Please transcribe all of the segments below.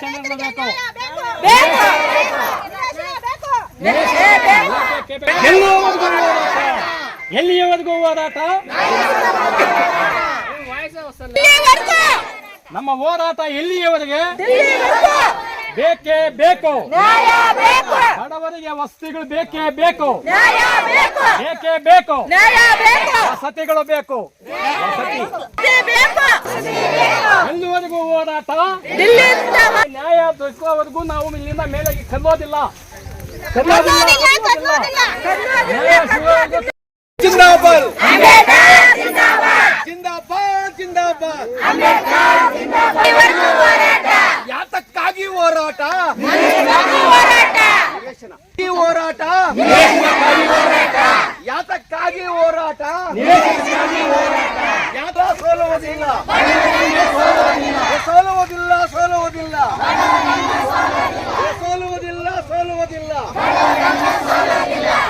ನಿವೇಶನ ಬೇಕು ಎಲ್ಲಿಯವರೆಗೂ ಹೋರಾಟ? ನಮ್ಮ ಹೋರಾಟ ಎಲ್ಲಿಯವರೆಗೆ? ಬೇಕೇ ಬೇಕು. ಬಡವರಿಗೆ ವಸ್ತಿಗಳು ಬೇಕೇ ಬೇಕು. ಬೇಕೇ. ಬೇಕು ವಸತಿಗಳು ಬೇಕು. ಎಲ್ಲಿವರೆಗೂ ಹೋರಾಟ? ನ್ಯಾಯ ದೊರಕುವವರೆಗೂ ನಾವು ಇಲ್ಲಿಂದ ಮೇಲಾಗಿ ಕಲ್ಲೋದಿಲ್ಲ. ಜಿಂದಾಬಾದ್. ಜಿಂದಾಬಾದ್. ಜಿಂದಾಬಾದ್. ಜಿಂದಾಬಾದ್ ಹೋರಾಟ. ಈ ಹೋರಾಟ. ಯಾತಕ್ಕಾಗಿ ಹೋರಾಟ? ಯಾತ ಸೋಲುವುದಿಲ್ಲ. ಸೋಲುವುದಿಲ್ಲ ಸೋಲುವುದಿಲ್ಲ. ಸೋಲುವುದಿಲ್ಲ ಸೋಲುವುದಿಲ್ಲ.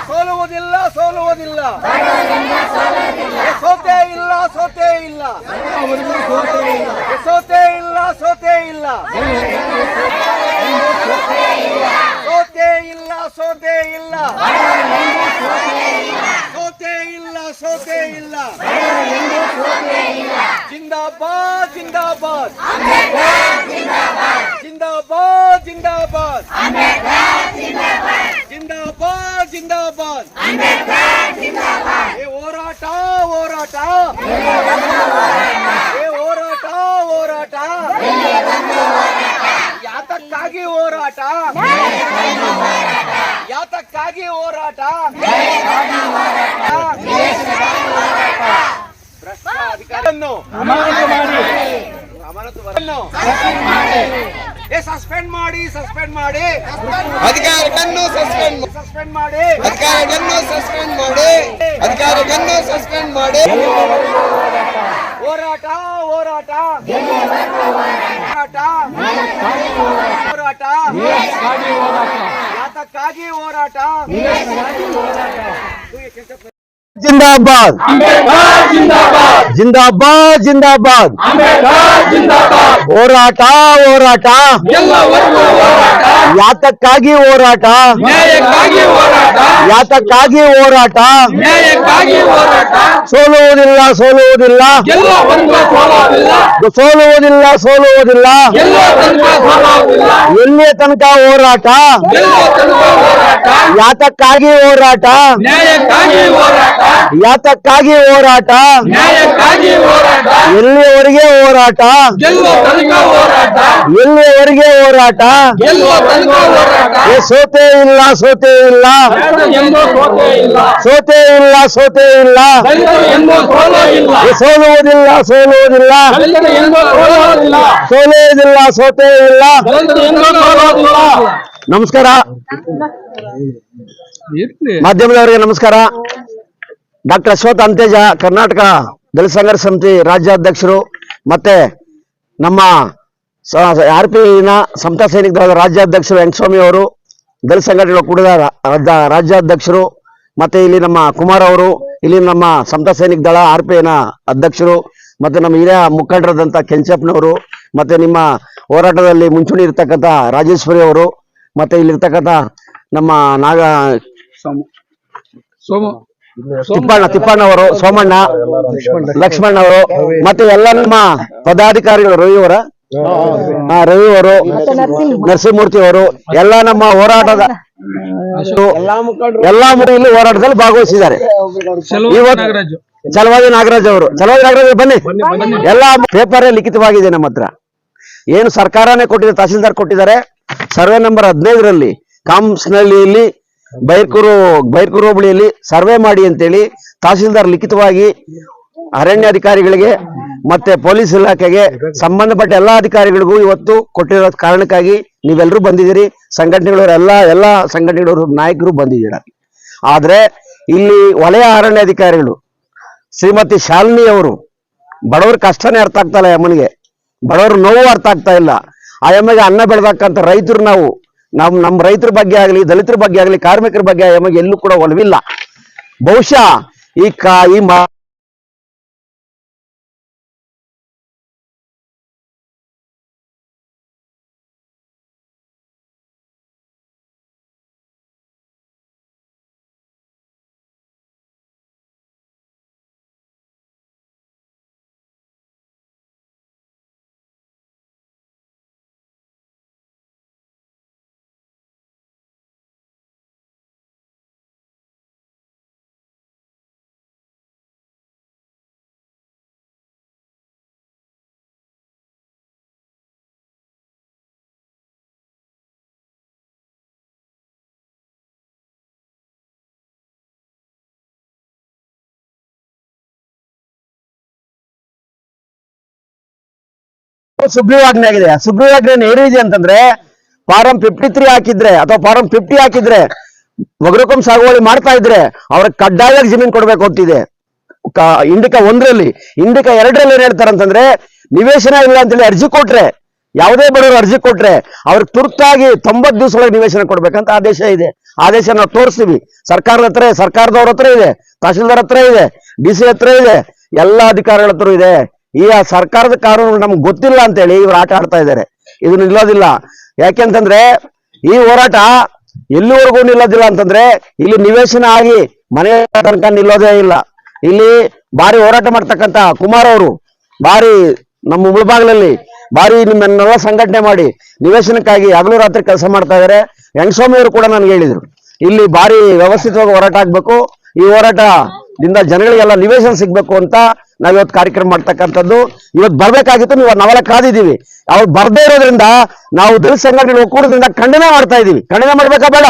ಸೋಲುವುದಿಲ್ಲ ಸೋಲುವುದಿಲ್ಲ. ಸೋತೆ ಇಲ್ಲ ಸೋತೆ ಇಲ್ಲ. ಸೋತೆ ಇಲ್ಲ ಸೋತೆ ಇಲ್ಲ. ಸೋತೆ ಇಲ್ಲ ಸೋತೆ ಇಲ್ಲ. ಸೋತೆ ಇಲ್ಲ ಸೋತೆ ಇಲ್ಲ. ಜಿಂದಾಬಾದ್ ಜಿಂದಾಬಾದ್. ಜಿಂದಾಬಾದ್ ಜಿಂದಾಬಾದ್. ಜಿಂದಾಬಾದ್ ಜಿಂದಾಬಾದ್. ಏ ಹೋರಾಟ ಹೋರಾಟ ಏ ಹೋರಾಟ ಹೋರಾಟ ಯಾತಕ್ಕಾಗಿ ಹೋರಾಟ ಯಾತಕ್ಕಾಗಿ ಹೋರಾಟ. ಭ್ರಷ್ಟ ಅಧಿಕಾರಿಯನ್ನು ಅಮಾನತು ಏ ಸಸ್ಪೆಂಡ್ ಮಾಡಿ ಸಸ್ಪೆಂಡ್ ಮಾಡಿ. ಅಧಿಕಾರಿಗಳನ್ನು ಸಸ್ಪೆಂಡ್ ಸಸ್ಪೆಂಡ್ ಮಾಡಿ. ಅಧಿಕಾರಿಗಳನ್ನು ಸಸ್ಪೆಂಡ್ ಮಾಡಿ. ಅಧಿಕಾರಿಗಳನ್ನು ಸಸ್ಪೆಂಡ್ ಮಾಡಿ. ಹೋರಾಟ ಹೋರಾಟ. ಹೋರಾಟ. ಹೋರಾಟ. ತಕ್ಕಾಗಿ ಹೋರಾಟ. ಯಾತಕ್ಕಾಗಿ ಹೋರಾಟ ಜಿಂದಾಬಾದ್ ಜಿಂದಾಬಾದ್ ಜಿಂದಾಬಾದ್ ಹೋರಾಟ ಹೋರಾಟ ಯಾತಕ್ಕಾಗಿ ಹೋರಾಟ ಯಾತಕ್ಕಾಗಿ ಹೋರಾಟ ಸೋಲುವುದಿಲ್ಲ ಸೋಲುವುದಿಲ್ಲ ಸೋಲುವುದಿಲ್ಲ ಸೋಲುವುದಿಲ್ಲ ಎಲ್ಲಿಯ ತನಕ ಹೋರಾಟ ಯಾತಕ್ಕಾಗಿ ಹೋರಾಟ ಯಾತಕ್ಕಾಗಿ ಹೋರಾಟ? ಎಲ್ಲಿಯವರೆಗೆ ಹೋರಾಟ? ಎಲ್ಲಿಯವರೆಗೆ ಹೋರಾಟ? ಸೋತೆ ಇಲ್ಲ ಸೋತೆ ಇಲ್ಲ. ಸೋತೆ ಇಲ್ಲ. ಸೋತೆ ಇಲ್ಲ ಸೋಲುವುದಿಲ್ಲ ಸೋಲುವುದಿಲ್ಲ. ಸೋಲುವುದಿಲ್ಲ ಸೋತೆ ಇಲ್ಲ. ನಮಸ್ಕಾರ. ಮಾಧ್ಯಮದವರಿಗೆ ನಮಸ್ಕಾರ. ಡಾಕ್ಟರ್ ಅಶ್ವಥ್ ಅಂತೇಜ, ಕರ್ನಾಟಕ ದಲಿತ ಸಂಘರ್ಷ ಸಮಿತಿ ರಾಜ್ಯಾಧ್ಯಕ್ಷರು ಮತ್ತೆ ನಮ್ಮ ಆರ್ ಪಿ ನ ಸಮತಾ ಸೈನಿಕ ದಳದ ರಾಜ್ಯಾಧ್ಯಕ್ಷರು ಸ್ವಾಮಿ ಅವರು, ದಲಿತ ಸಂಘಟನೆಗಳ ಕೂಡಿದ ರಾ- ರಾಜ್ಯಾಧ್ಯಕ್ಷರು ಮತ್ತೆ ಇಲ್ಲಿ ನಮ್ಮ ಕುಮಾರ್ ಅವರು, ಇಲ್ಲಿ ನಮ್ಮ ಸಮತಾ ಸೈನಿಕ ದಳ ಆರ್ ಪಿ ನ ಅಧ್ಯಕ್ಷರು ಮತ್ತೆ ನಮ್ಮ ಹಿರಿಯ ಮುಖಂಡರಾದಂಥ ಕೆಂಚಪ್ಪನವರು ಮತ್ತೆ ನಿಮ್ಮ ಹೋರಾಟದಲ್ಲಿ ಮುಂಚೂಣಿ ಇರ್ತಕ್ಕಂಥ ರಾಜೇಶ್ವರಿ ಅವರು ಮತ್ತೆ ಇಲ್ಲಿರ್ತಕ್ಕಂಥ ನಮ್ಮ ನಾಗ ತಿಪ್ಪಣ್ಣ ತಿಪ್ಪಣ್ಣ ಅವರು ಸೋಮಣ್ಣ ಲಕ್ಷ್ಮಣ್ಣ ಅವರು. ಮತ್ತೆ ಎಲ್ಲ ನಮ್ಮ ಪದಾಧಿಕಾರಿಗಳು ರವಿ ಅವರ? ಹಾ, ರವಿ ಅವರು ನರಸಿಂಹಮೂರ್ತಿ ಅವರು ಎಲ್ಲ ನಮ್ಮ ಹೋರಾಟದ ಎಲ್ಲಾ ಮುಖಂಡರು. ಇಲ್ಲಿ ಹೋರಾಟದಲ್ಲಿ ಭಾಗವಹಿಸಿದ್ದಾರೆ. ಚಲವಾದಿ ನಾಗರಾಜ್. ಅವರು. ಚಲವಾದಿ ನಾಗರಾಜ್ ಅವ್ರು ಬನ್ನಿ. ಎಲ್ಲಾ ಪೇಪರ್ ಲಿಖಿತವಾಗಿದೆ ನಮ್ಮ ಹತ್ರ. ಏನು ಸರ್ಕಾರನೇ ಕೊಟ್ಟಿದೆ ತಹಸೀಲ್ದಾರ್ ಕೊಟ್ಟಿದ್ದಾರೆ. ಸರ್ವೆ ನಂಬರ್ ಹದಿನೈದರಲ್ಲಿ ಕಾಮ್ಸ್ನಳ್ಳಿಯಲ್ಲಿ ಬೈರ್ಕೂರು ಬೈರ್ಕೂರು ಹೋಬಳಿಯಲ್ಲಿ ಸರ್ವೆ ಮಾಡಿ ಅಂತೇಳಿ ತಹಸೀಲ್ದಾರ್ ಲಿಖಿತವಾಗಿ ಅರಣ್ಯಾಧಿಕಾರಿಗಳಿಗೆ ಮತ್ತೆ ಪೊಲೀಸ್ ಇಲಾಖೆಗೆ ಸಂಬಂಧಪಟ್ಟ ಎಲ್ಲಾ ಅಧಿಕಾರಿಗಳಿಗೂ ಇವತ್ತು ಕೊಟ್ಟಿರೋ ಕಾರಣಕ್ಕಾಗಿ ನೀವೆಲ್ಲರೂ ಬಂದಿದ್ದೀರಿ. ಸಂಘಟನೆಗಳವರು ಎಲ್ಲ, ಎಲ್ಲಾ ಸಂಘಟನೆಗಳವರು ನಾಯಕರು ಬಂದಿದ್ದೀರ? ಆದ್ರೆ ಇಲ್ಲಿ ವಲಯ ಅರಣ್ಯಾಧಿಕಾರಿಗಳು ಶ್ರೀಮತಿ ಶಾಲಿನಿ ಅವರು ಬಡವರ ಕಷ್ಟನೇ ಅರ್ಥ ಆಗ್ತಾ ಇಲ್ಲ ಯಮ್ಮನಿಗೆ. ಬಡವರ ನೋವು ಅರ್ಥ ಆಗ್ತಾ ಇಲ್ಲ. ಆ ಯಮ್ಮಗೆ ಅನ್ನ ಬೆಳೆದಕ್ಕಂತ ರೈತರು ನಾವು ನಮ್ ನಮ್ಮ ರೈತರ ಬಗ್ಗೆ ಆಗಲಿ, ದಲಿತರ ಬಗ್ಗೆ ಆಗಲಿ, ಕಾರ್ಮಿಕರ ಬಗ್ಗೆ ನಮಗೆ ಎಲ್ಲೂ ಕೂಡ ಒಲವಿಲ್ಲ. ಬಹುಶಃ ಈ ಕಾ, ಈ ಸುಗ್ರೀವಾಜ್ಞೆ ಆಗಿದೆ. ಸುಗ್ರೀವಾಜ್ಞೆ ಏನಿದೆ ಅಂತಂದ್ರೆ, ಫಾರಂ ಫಿಫ್ಟಿ ತ್ರೀ ಹಾಕಿದ್ರೆ, ಅಥವಾ ಫಾರಂ ಫಿಫ್ಟಿ ಹಾಕಿದ್ರೆ ಮಗರಕಂ ಸಾಗುವಳಿ ಮಾಡ್ತಾ ಇದ್ರೆ ಅವ್ರ ಕಡ್ಡಾಯವಾಗಿ ಜಮೀನ್ ಕೊಡ್ಬೇಕು ಅಂತಿದೆ. ಇಂಡಿಕಾ ಒಂದರಲ್ಲಿ, ಇಂಡಿಕಾ ಎರಡರಲ್ಲಿ ಏನ್ ಹೇಳ್ತಾರೆ ಅಂತಂದ್ರೆ, ನಿವೇಶನ ಇಲ್ಲ ಅಂತೇಳಿ ಅರ್ಜಿ ಕೊಟ್ರೆ, ಯಾವುದೇ ಬಡವರು ಅರ್ಜಿ ಕೊಟ್ರೆ, ಅವ್ರಿಗೆ ತುರ್ತಾಗಿ ತೊಂಬತ್ ದಿವಸ ನಿವೇಶನ ಕೊಡ್ಬೇಕಂತ ಆದೇಶ ಇದೆ. ಆದೇಶ ನಾವು ತೋರಿಸ್ತೀವಿ. ಸರ್ಕಾರದ ಹತ್ರ, ಸರ್ಕಾರದವ್ರ ಹತ್ರ ಇದೆ, ತಹಶೀಲ್ದಾರ್ ಹತ್ರ ಇದೆ, ಡಿ ಸಿ ಹತ್ರ ಇದೆ, ಎಲ್ಲಾ ಅಧಿಕಾರಿಗಳ ಹತ್ರ ಇದೆ. ಈ ಸರ್ಕಾರದ ಕಾನೂನು ನಮ್ಗೆ ಗೊತ್ತಿಲ್ಲ ಅಂತೇಳಿ ಇವ್ರು ಆಟ ಆಡ್ತಾ ಇದ್ದಾರೆ. ಇದು ನಿಲ್ಲೋದಿಲ್ಲ. ಯಾಕೆಂತಂದ್ರೆ ಈ ಹೋರಾಟ ಎಲ್ಲಿವರೆಗೂ ನಿಲ್ಲೋದಿಲ್ಲ ಅಂತಂದ್ರೆ ಇಲ್ಲಿ ನಿವೇಶನ ಆಗಿ ಮನೆ ತನಕ ನಿಲ್ಲೋದೇ ಇಲ್ಲ. ಇಲ್ಲಿ ಭಾರಿ ಹೋರಾಟ ಮಾಡ್ತಕ್ಕಂತ ಕುಮಾರ್ ಅವರು ಭಾರಿ ನಮ್ಮ ಮುಳಬಾಗ್ಲಲ್ಲಿ ಭಾರಿ ನಿಮ್ಮನ್ನೆಲ್ಲ ಸಂಘಟನೆ ಮಾಡಿ ನಿವೇಶನಕ್ಕಾಗಿ ಹಗಲು ರಾತ್ರಿ ಕೆಲಸ ಮಾಡ್ತಾ ಇದ್ದಾರೆ. ಅವರು ಕೂಡ ನನ್ಗೆ ಹೇಳಿದ್ರು. ಇಲ್ಲಿ ಭಾರಿ ವ್ಯವಸ್ಥಿತವಾಗಿ ಹೋರಾಟ ಆಗ್ಬೇಕು. ಈ ಹೋರಾಟದಿಂದ ಜನಗಳಿಗೆಲ್ಲ ನಿವೇಶನ ಸಿಗ್ಬೇಕು ಅಂತ ನಾವ್ ಇವತ್ತು ಕಾರ್ಯಕ್ರಮ ಮಾಡ್ತಕ್ಕಂಥದ್ದು. ಇವತ್ತು ಬರ್ಬೇಕಾಗಿತ್ತು ನೀವು ನಾವೆಲ್ಲ ಕಾದಿದ್ದೀವಿ ಅವ್ರು ಬರ್ದೇ ಇರೋದ್ರಿಂದ ನಾವು ದಲಿತ ಸಂಘಟನೆ ಒಕ್ಕೂಟದಿಂದ ಖಂಡನೆ ಮಾಡ್ತಾ ಇದೀವಿ ಖಂಡನೆ ಮಾಡ್ಬೇಕಾ ಬೇಡ?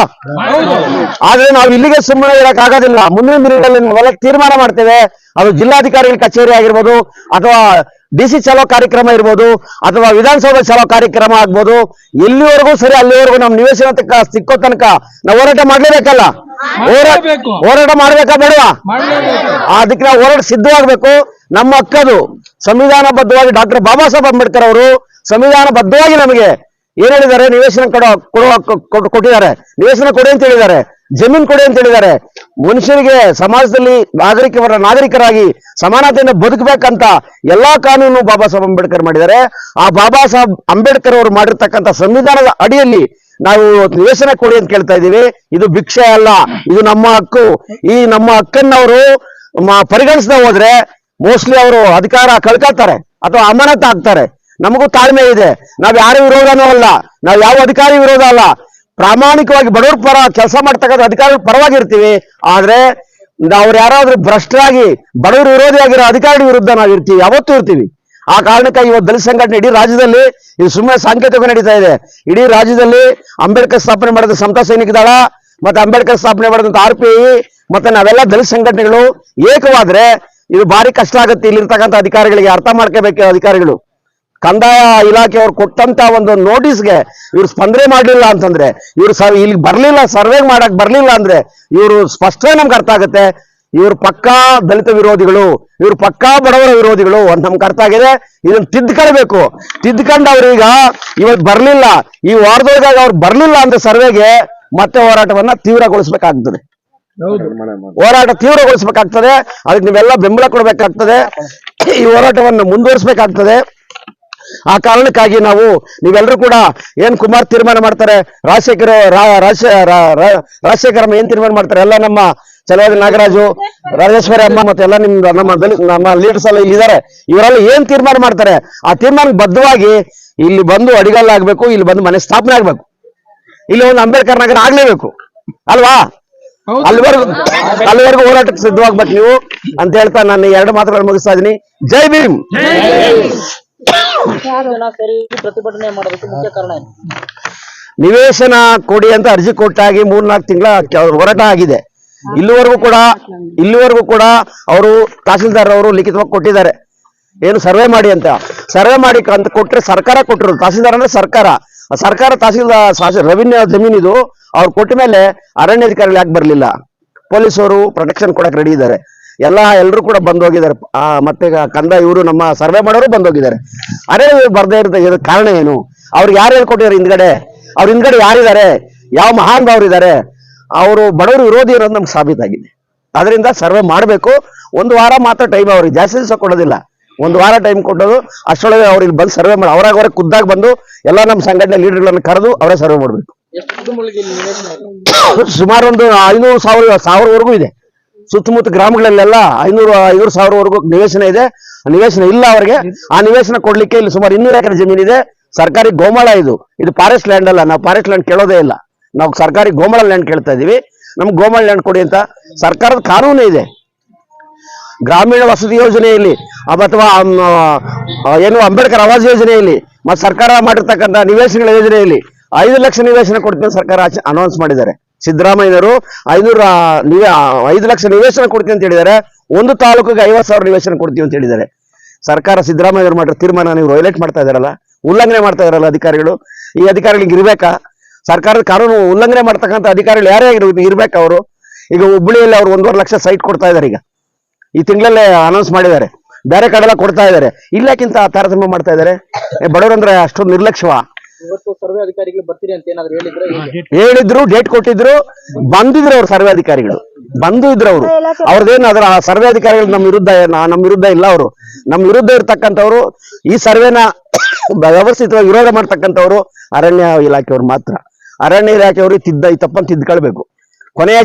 ಆದ್ರೆ ನಾವು ಇಲ್ಲಿಗೆ ಸುಮ್ಮನೆ ಇರಕ್ ಆಗೋದಿಲ್ಲ. ಮುಂದಿನ ದಿನಗಳಲ್ಲಿ ನಾವೆಲ್ಲ ತೀರ್ಮಾನ ಮಾಡ್ತೇವೆ. ಅದು ಜಿಲ್ಲಾಧಿಕಾರಿಗಳ ಕಚೇರಿ ಆಗಿರ್ಬೋದು ಅಥವಾ ಡಿ ಸಿ ಚಲೋ ಕಾರ್ಯಕ್ರಮ ಇರ್ಬೋದು ಅಥವಾ ವಿಧಾನಸೌಧ ಚಲೋ ಕಾರ್ಯಕ್ರಮ ಆಗ್ಬೋದು. ಎಲ್ಲಿವರೆಗೂ ಸರಿ ಅಲ್ಲಿವರೆಗೂ ನಮ್ ನಿವೇಶನ ತನಕ ಸಿಕ್ಕೋ ತನಕ ನಾವು ಹೋರಾಟ ಮಾಡ್ಲೇಬೇಕಲ್ಲ? ಹೋರಾಟ ಮಾಡ್ಬೇಕಾ ಬೇಡವಾ? ಅದಕ್ಕೆ ನಾವು ಹೋರಾಟ ಸಿದ್ಧವಾಗಬೇಕು. ನಮ್ಮ ಹಕ್ಕದು ಸಂವಿಧಾನಬದ್ಧವಾಗಿ ಡಾಕ್ಟರ್ ಬಾಬಾ ಸಾಹೇಬ್ ಅಂಬೇಡ್ಕರ್ ಅವರು ಸಂವಿಧಾನಬದ್ಧವಾಗಿ ನಮಗೆ ಏನ್ ಹೇಳಿದ್ದಾರೆ? ನಿವೇಶನ ಕೊಡೋ ಕೊಟ್ಟು- ಕೊಟ್ಟಿದ್ದಾರೆ. ನಿವೇಶನ ಕೊಡಿ ಅಂತ ಹೇಳಿದ್ದಾರೆ. ಜಮೀನ್ ಕೊಡಿ ಅಂತ ಹೇಳಿದ್ದಾರೆ. ಮನುಷ್ಯರಿಗೆ ಸಮಾಜದಲ್ಲಿ ನಾಗರಿಕರ ನಾಗರಿಕರಾಗಿ ಸಮಾನತೆಯನ್ನು ಬದುಕಬೇಕಂತ ಎಲ್ಲಾ ಕಾನೂನು ಬಾಬಾ ಸಾಹೇಬ್ ಅಂಬೇಡ್ಕರ್ ಮಾಡಿದ್ದಾರೆ. ಆ ಬಾಬಾ ಸಾಹೇಬ್ ಅಂಬೇಡ್ಕರ್ ಅವರು ಮಾಡಿರ್ತಕ್ಕಂಥ ಸಂವಿಧಾನದ ಅಡಿಯಲ್ಲಿ ನಾವು ನಿವೇಶನ ಕೊಡಿ ಅಂತ ಕೇಳ್ತಾ ಇದ್ದೀವಿ. ಇದು ಭಿಕ್ಷೆ ಅಲ್ಲ. ಇದು ನಮ್ಮ ಹಕ್ಕು. ಈ ನಮ್ಮ ಹಕ್ಕನ್ನವರು ಪರಿಗಣಿಸದೆ ಹೋದ್ರೆ ಮೋಸ್ಟ್ಲಿ ಅವರು ಅಧಿಕಾರ ಕಳ್ಕೊಳ್ತಾರೆ ಅಥವಾ ಅಮಾನತ್ ಆಗ್ತಾರೆ. ನಮಗೂ ತಾಳ್ಮೆ ಇದೆ. ನಾವ್ ಯಾರ ವಿರೋಧನೂ ಅಲ್ಲ. ನಾವ್ ಯಾವ ಅಧಿಕಾರಿ ವಿರೋಧ ಅಲ್ಲ. ಪ್ರಾಮಾಣಿಕವಾಗಿ ಬಡವ್ರ ಪರ ಕೆಲಸ ಮಾಡ್ತಕ್ಕಂಥ ಅಧಿಕಾರಿಗಳ ಪರವಾಗಿರ್ತೀವಿ. ಆದ್ರೆ ಅವ್ರು ಯಾರಾದ್ರೂ ಭ್ರಷ್ಟರಾಗಿ, ಬಡವರ ವಿರೋಧಿಯಾಗಿರೋ ಅಧಿಕಾರಿ ವಿರುದ್ಧ ನಾವ್ ಇರ್ತೀವಿ. ಯಾವತ್ತೂ ಇರ್ತೀವಿ. ಆ ಕಾರಣಕ್ಕಾಗಿ ಇವತ್ತು ದಲಿತ ಸಂಘಟನೆ ಇಡೀ ರಾಜ್ಯದಲ್ಲಿ, ಇದು ಸುಮ್ಮನೆ ಸಾಂಕೇತಿಕ ನಡೀತಾ ಇದೆ. ಇಡೀ ರಾಜ್ಯದಲ್ಲಿ ಅಂಬೇಡ್ಕರ್ ಸ್ಥಾಪನೆ ಮಾಡಿದ ಸಮತಾ ಸೈನಿಕ ದಳ ಮತ್ತೆ ಅಂಬೇಡ್ಕರ್ ಸ್ಥಾಪನೆ ಮಾಡಿದಂತ ಆರ್ ಪಿ ಮತ್ತೆ ನಾವೆಲ್ಲ ದಲಿತ ಸಂಘಟನೆಗಳು ಏಕವಾದ್ರೆ ಇದು ಭಾರಿ ಕಷ್ಟ ಆಗುತ್ತೆ. ಇಲ್ಲಿರ್ತಕ್ಕಂಥ ಅಧಿಕಾರಿಗಳಿಗೆ ಅರ್ಥ ಮಾಡ್ಕೋಬೇಕು ಅಧಿಕಾರಿಗಳು. ಕಂದಾಯ ಇಲಾಖೆಯವ್ರು ಕೊಟ್ಟಂತ ಒಂದು ನೋಟಿಸ್ಗೆ ಇವ್ರು ಸ್ಪಂದನೆ ಮಾಡಲಿಲ್ಲ ಅಂತಂದ್ರೆ, ಇವ್ರು ಸರ್ ಇಲ್ಲಿ ಬರ್ಲಿಲ್ಲ, ಸರ್ವೆ ಮಾಡಕ್ ಬರ್ಲಿಲ್ಲ ಅಂದ್ರೆ ಇವರು ಸ್ಪಷ್ಟವೇ ನಮ್ಗೆ ಅರ್ಥ ಆಗುತ್ತೆ. ಇವ್ರು ಪಕ್ಕಾ ದಲಿತ ವಿರೋಧಿಗಳು, ಇವ್ರು ಪಕ್ಕಾ ಬಡವರ ವಿರೋಧಿಗಳು ಅಂತ ನಮ್ಗೆ ಅರ್ಥ ಆಗಿದೆ. ಇದನ್ನ ತಿದ್ದುಕೊಳ್ಬೇಕು. ತಿದ್ದುಕೊಂಡು ಅವ್ರೀಗ ಇವತ್ತು ಬರ್ಲಿಲ್ಲ. ಈ ವಾರದೊಳಗಾಗಿ ಅವ್ರು ಬರ್ಲಿಲ್ಲ ಅಂದ್ರೆ ಸರ್ವೆಗೆ ಮತ್ತೆ ಹೋರಾಟವನ್ನ ತೀವ್ರಗೊಳಿಸ್ಬೇಕಾಗ್ತದೆ. ಹೋರಾಟ ತೀವ್ರಗೊಳಿಸಬೇಕಾಗ್ತದೆ ಅದಕ್ಕೆ ನೀವೆಲ್ಲ ಬೆಂಬಲ ಕೊಡಬೇಕಾಗ್ತದೆ. ಈ ಹೋರಾಟವನ್ನು ಮುಂದುವರಿಸಬೇಕಾಗ್ತದೆ. ಆ ಕಾರಣಕ್ಕಾಗಿ ನಾವು ನೀವೆಲ್ಲರೂ ಕೂಡ ಏನ್ ಕುಮಾರ್ ತೀರ್ಮಾನ ಮಾಡ್ತಾರೆ ರಾಜಶೇಖರ ರಾ- ರಾಜ- ರಾ- ರಾ- ರಾಜಶೇಖರಮ್ಮ ಏನ್ ತೀರ್ಮಾನ ಮಾಡ್ತಾರೆ ಎಲ್ಲ ನಮ್ಮ ಚಲವಾದಿ ನಾಗರಾಜು ರಾಜೇಶ್ವರಿ ಅಮ್ಮ ಮತ್ತೆ ಎಲ್ಲ ನಿಮ್ ನಮ್ಮ ದಲಿತ ನಮ್ಮ ಲೀಡರ್ಸ್ ಎಲ್ಲ ಇಲ್ಲಿದ್ದಾರೆ. ಇವರೆಲ್ಲ ಏನ್ ತೀರ್ಮಾನ ಮಾಡ್ತಾರೆ ಆ ತೀರ್ಮಾನ ಬದ್ಧವಾಗಿ ಇಲ್ಲಿ ಬಂದು ಅಡಿಗಲ್ಲ ಆಗ್ಬೇಕು ಇಲ್ಲಿ ಬಂದು ಮನೆ ಸ್ಥಾಪನೆ ಆಗ್ಬೇಕು. ಇಲ್ಲಿ ಒಂದು ಅಂಬೇಡ್ಕರ್ ನಗರ ಆಗ್ಲೇಬೇಕು. ಅಲ್ವಾ? ಅಲ್ಲಿವರೆಗೂ ಅಲ್ಲಿವರೆಗೂ ಹೋರಾಟಕ್ಕೆ ಸಿದ್ಧವಾಗ್ಬೇಕು ನೀವು ಅಂತ ಹೇಳ್ತಾ ನಾನು ಎರಡು ಮಾತುಗಳನ್ನು ಮುಗಿಸ್ತಾ ಇದೀನಿ ಜೈ ಭೀಮ್! ಪ್ರತಿಭಟನೆ ಮಾಡೋದಕ್ಕೆ ಮುಖ್ಯ ಕಾರಣ ಏನು? ನಿವೇಶನ ಕೊಡಿ ಅಂತ ಅರ್ಜಿ ಕೊಟ್ಟಾಗಿ ಮೂರ್ನಾಲ್ಕು ತಿಂಗಳ ಹೋರಾಟ ಆಗಿದೆ. ಇಲ್ಲಿವರೆಗೂ ಕೂಡ ಇಲ್ಲಿವರೆಗೂ ಕೂಡ ಅವರು ತಹಸೀಲ್ದಾರ್ ಅವರು ಲಿಖಿತವಾಗಿ ಕೊಟ್ಟಿದ್ದಾರೆ. ಏನು ಸರ್ವೆ ಮಾಡಿ ಅಂತ. ಸರ್ವೆ ಮಾಡಿ ಅಂತ ಕೊಟ್ಟರೆ ಸರ್ಕಾರ ಕೊಟ್ಟರು ತಹಸೀಲ್ದಾರ್ ಅಂದ್ರೆ ಸರ್ಕಾರ. ಸರ್ಕಾರ ತಹಸೀಲ್ದಾರ್ ರೆವಿನ್ಯೂ ಇದು ಅವ್ರು ಕೊಟ್ಟ ಮೇಲೆ ಅರಣ್ಯಾಧಿಕಾರಿಗಳು ಯಾಕೆ ಬರಲಿಲ್ಲ? ಪೊಲೀಸರು ಪ್ರೊಟೆಕ್ಷನ್ ಕೊಡಕ್ಕೆ ರೆಡಿ ಇದ್ದಾರೆ. ಎಲ್ಲ ಎಲ್ಲರೂ ಕೂಡ ಬಂದೋಗಿದ್ದಾರೆ ಮತ್ತೆ ಕಂದ ಇವರು ನಮ್ಮ ಸರ್ವೆ ಮಾಡೋರು ಬಂದೋಗಿದ್ದಾರೆ ಅರೆ ಬರದೇ ಇರೋ ಕಾರಣ ಏನು? ಅವ್ರಿಗೆ ಯಾರು ಹೇಳ್ಕೊಟ್ಟಿದ್ದಾರೆ ಹಿಂದ್ಗಡೆ? ಅವ್ರ ಹಿಂದ್ಗಡೆ ಯಾರಿದ್ದಾರೆ? ಯಾವ ಮಹಾನ್ ಇದ್ದಾರೆ ಅವರು ಬಡವರು ವಿರೋಧಿ ಇರೋದು ನಮ್ಗೆ ಸಾಬೀತಾಗಿದೆ. ಅದರಿಂದ ಸರ್ವೆ ಮಾಡಬೇಕು. ಒಂದು ವಾರ ಮಾತ್ರ ಟೈಮ್ ಅವ್ರಿಗೆ. ಜಾಸ್ತಿ ದಿವಸ ಕೊಡೋದಿಲ್ಲ. ಒಂದು ವಾರ ಟೈಮ್ ಕೊಟ್ಟೋದು ಅಷ್ಟೊಳಗೆ ಅವ್ರು ಇಲ್ಲಿ ಬಂದು ಸರ್ವೆ ಮಾಡಿ, ಅವ್ರಾಗ ಅವ್ರಿಗೆ ಖುದ್ದಾಗಿ ಬಂದು ಎಲ್ಲ ನಮ್ಮ ಸಂಘಟನೆ ಲೀಡರ್ಗಳನ್ನು ಕರೆದು ಅವರೇ ಸರ್ವೆ ಮಾಡಬೇಕು? ಸುಮಾರು ಒಂದು ಐನೂರು ಸಾವಿರ, ಸಾವಿರವರೆಗೂ ಇದೆ. ಸುತ್ತಮುತ್ತ ಗ್ರಾಮಗಳಲ್ಲೆಲ್ಲ ಐನೂರು ಐನೂರು ಸಾವಿರವರೆಗೂ ನಿವೇಶನ ಇದೆ. ನಿವೇಶನ ಇಲ್ಲ ಅವರಿಗೆ. ಆ ನಿವೇಶನ ಕೊಡ್ಲಿಕ್ಕೆ ಇಲ್ಲಿ ಸುಮಾರು ಇನ್ನೂರು ಎಕರೆ ಜಮೀನು ಇದೆ. ಸರ್ಕಾರಿ ಗೋಮಾಳ ಇದು. ಇದು ಫಾರೆಸ್ಟ್ ಲ್ಯಾಂಡ್ ಅಲ್ಲ, ನಾವು ಫಾರೆಸ್ಟ್ ಲ್ಯಾಂಡ್ ಕೇಳೋದೇ ಇಲ್ಲ. ನಾವು ಸರ್ಕಾರಿ ಗೋಮಾಳ ಲ್ಯಾಂಡ್ ಕೇಳ್ತಾ ಇದೀವಿ ನಮ್ಗೆ ಗೋಮಾಳ ಲ್ಯಾಂಡ್ ಕೊಡಿ ಅಂತ ಸರ್ಕಾರದ ಕಾನೂನು ಇದೆ. ಗ್ರಾಮೀಣ ವಸತಿ ಯೋಜನೆಯಲ್ಲಿ ಅಥವಾ ಏನು ಅಂಬೇಡ್ಕರ್ ಆವಾಸ್ ಯೋಜನೆಯಲ್ಲಿ, ಮತ್ತು ಸರ್ಕಾರ ಮಾಡಿರ್ತಕ್ಕಂಥ ನಿವೇಶನಗಳ ಯೋಜನೆಯಲ್ಲಿ ಐದು ಲಕ್ಷ ನಿವೇಶನ ಕೊಡ್ತೀನಿ ಸರ್ಕಾರ ಅನೌನ್ಸ್ ಮಾಡಿದ್ದಾರೆ. ಸಿದ್ದರಾಮಯ್ಯನವರು ಐನೂರ ಐದು ಲಕ್ಷ ನಿವೇಶನ ಕೊಡ್ತೀನಿ ಅಂತ ಹೇಳಿದ್ದಾರೆ. ಒಂದು ತಾಲೂಕಿಗೆ ಐವತ್ತು ಸಾವಿರ ನಿವೇಶನ ಕೊಡ್ತೀವಿ ಅಂತ ಹೇಳಿದ್ದಾರೆ. ಸರ್ಕಾರ ಸಿದ್ದರಾಮಯ್ಯವರು ಮಾಡಿರೋ ತೀರ್ಮಾನ ನೀವು ವೈಲೇಟ್ ಮಾಡ್ತಾ ಇದ್ದಾರಲ್ಲ, ಉಲ್ಲಂಘನೆ ಮಾಡ್ತಾ ಇದಾರಲ್ಲ ಅಧಿಕಾರಿಗಳು, ಈ ಅಧಿಕಾರಿಗಳಿಗೆ ಇರಬೇಕಾ? ಸರ್ಕಾರದ ಕಾನೂನು ಉಲ್ಲಂಘನೆ ಮಾಡ್ತಕ್ಕಂಥ ಅಧಿಕಾರಿಗಳು ಯಾರೇ ಇರ್ಬೇಕಾ ಅವರು? ಈಗ ಹುಬ್ಬಳ್ಳಿಯಲ್ಲಿ ಅವ್ರು ಒಂದೂವರೆ ಲಕ್ಷ ಸೈಟ್ ಕೊಡ್ತಾ ಇದ್ದಾರೆ ಈಗ. ಈ ತಿಂಗಳಲ್ಲೇ ಅನೌನ್ಸ್ ಮಾಡಿದ್ದಾರೆ. ಬೇರೆ ಕಡೆ ಎಲ್ಲ ಕೊಡ್ತಾ ಇದ್ದಾರೆ. ಇಲ್ಲಕ್ಕಿಂತ ತಾರತಮ್ಯ ಮಾಡ್ತಾ ಇದ್ದಾರೆ. ಬಡವರಂದ್ರೆ ಅಷ್ಟೊಂದು ನಿರ್ಲಕ್ಷ್ಯವ ಸರ್ವೆ ಅಧಿಕಾರಿಗಳು ಬರ್ತೀರಿ ಅಂತ ಏನಾದ್ರು ಹೇಳಿದ್ರೆ ಹೇಳಿದ್ರು ಡೇಟ್ ಕೊಟ್ಟಿದ್ರು ಬಂದಿದ್ರು ಅವ್ರ ಸರ್ವೆ ಅಧಿಕಾರಿಗಳು. ಬಂದು ಇದ್ರು ಅವರು. ಅವ್ರದ್ದೇನು ಅದರ ಸರ್ವೆ ಅಧಿಕಾರಿಗಳು ನಮ್ಮ ವಿರುದ್ಧ ನಮ್ಮ ವಿರುದ್ಧ ಇಲ್ಲ ಅವರು. ನಮ್ಮ ವಿರುದ್ಧ ಇರ್ತಕ್ಕಂಥವ್ರು ಈ ಸರ್ವೆನ ವ್ಯವಸ್ಥಿತವಾಗಿ ವಿರೋಧ ಮಾಡ್ತಕ್ಕಂಥವ್ರು ಅರಣ್ಯ ಇಲಾಖೆಯವರು ಮಾತ್ರ. ಅರಣ್ಯ ಇಲಾಖೆಯವರು ತಿದ್ದ ಈ ತಪ್ಪನ್ನು ತಿದ್ಕೊಳ್ಬೇಕು. ಕೊನೆಯ